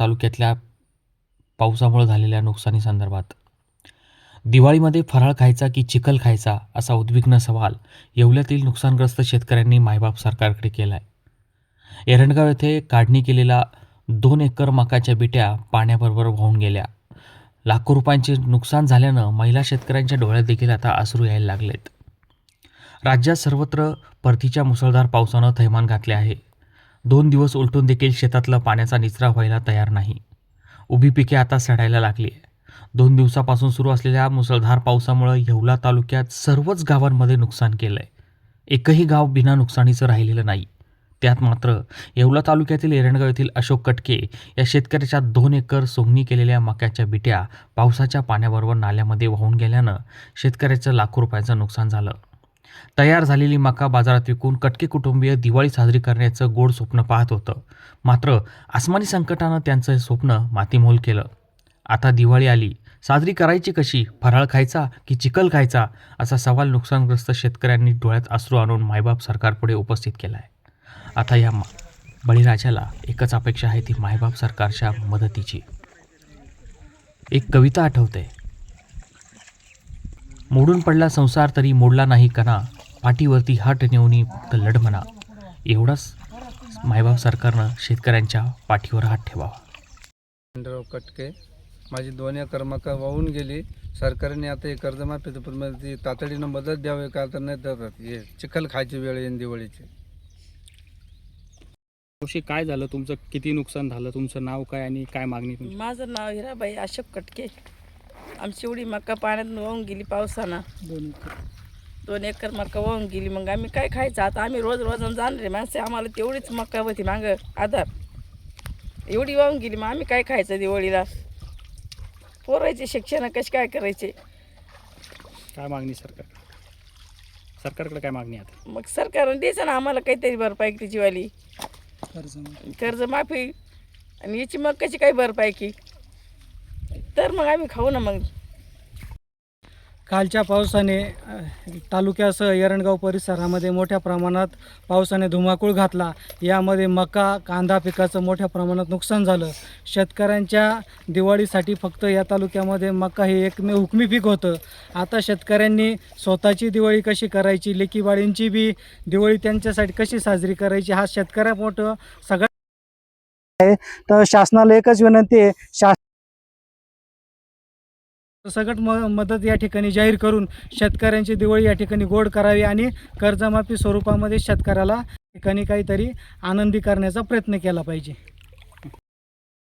तालुक्यातल्या पावसामुळे झालेल्या नुकसानीसंदर्भात दिवाळीमध्ये फराळ खायचा की चिखल खायचा असा उद्विग्न सवाल येवल्यातील नुकसानग्रस्त शेतकऱ्यांनी मायबाप सरकारकडे केला आहे एरंडगाव येथे काढणी केलेला दोन एकर मकाच्या बिट्या पाण्याबरोबर वाहून गेल्या. लाखो रुपयांचे नुकसान झाल्यानं महिला शेतकऱ्यांच्या डोळ्यात देखील आता आसरू यायला लागलेत. राज्यात सर्वत्र परतीच्या मुसळधार पावसानं थैमान घातले आहे. दोन दिवस उलटून देखील शेतातला पाण्याचा निचरा व्हायला तयार नाही. उभी पिके आता सडायला लागली आहे दोन दिवसापासून सुरू असलेल्या मुसळधार पावसामुळं येवला तालुक्यात सर्वच गावांमध्ये नुकसान केलं आहे एकही गाव बिना नुकसानीचं राहिलेलं नाही. त्यात मात्र येवला तालुक्यातील एरणगाव येथील अशोक कटके या शेतकऱ्याच्या दोन एकर सोंगणी केलेल्या मक्याच्या बिट्या पावसाच्या पाण्याबरोबर नाल्यामध्ये वाहून गेल्यानं शेतकऱ्याचं लाखो रुपयांचं नुकसान झालं. तयार झालेली मका बाजारात विकून कटके कुटुंबीय दिवाळी साजरी करण्याचं गोड स्वप्न पाहत होतं. मात्र आसमानी संकटानं त्यांचं हे स्वप्न मातीमोल केलं. आता दिवाळी आली. साजरी करायची कशी? फराळ खायचा की चिखल खायचा? असा सवाल नुकसानग्रस्त शेतकऱ्यांनी डोळ्यात अश्रू आणून मायबाप सरकारपुढे उपस्थित केला आहे आता या बळीराजाला एकच अपेक्षा आहे ती मायबाप सरकारच्या मदतीची. एक कविता आठवते. मोडून पडला संसार तरी मोडला नाही कणा. पाठीवरती हाट नेऊनी फक्त लढ म्हणा. एवढाच मायबाप सरकारनं शेतकऱ्यांच्या पाठीवर हात ठेवावा. खंडराव कटके माझी दोन एकर मका वाहून गेली. सरकारने आता हे ती तातडीनं मदत द्यावी का तर नाही तर हे चिखल खायची वेळ येईन दिवाळीची. वर्षी काय झालं तुमचं? किती नुकसान झालं? तुमचं नाव काय आणि काय मागणी तुमची? माझं नाव हिराबाई अशोक कटके. आमची एवढी मका पाण्यात वाहून गेली पावसानं. दोन एकर. मका वाहून गेली. मग आम्ही काय खायचं? आता आम्ही रोज रोज जाणारे माणसे आम्हाला तेवढीच मका होती मागं. आधार एवढी वाहून गेली मग आम्ही काय खायचं दिवाळीला? पोरायचे शिक्षण कसे काय करायचे? काय मागणी सरकार? सरकारकडे काय मागणी आता? मग सरकारनं द्यायचं ना आम्हाला काहीतरी भरपाई त्याची वाली. कर्ज माफी. आणि याची मग कशी काय भरपाई की? तर मग आम्ही खाऊ ना मग. कालच्या पावसाने तालुक्यासह एरणगाव परिसरामध्ये मोठ्या प्रमाणात पावसाने धुमाकूळ घातला. यामध्ये मका कांदा पिकाचं मोठ्या प्रमाणात नुकसान झालं. शेतकऱ्यांच्या दिवाळीसाठी फक्त या तालुक्यामध्ये मका हे एकमेव हुकमी पीक होतं. आता शेतकऱ्यांनी स्वतःची दिवाळी कशी करायची लेकीबाळींची बी दिवाळी त्यांच्यासाठी कशी साजरी करायची हा शेतकऱ्या मोठं सगळ्या आहे तर शासनाला एकच विनंती आहे शास सगट म मदत या ठिकाणी जाहीर करून शेतकऱ्यांची दिवाळी या ठिकाणी गोड करावी आणि कर्जमाफी स्वरूपामध्ये शेतकऱ्याला ठिकाणी काहीतरी आनंदी करण्याचा प्रयत्न केला पाहिजे.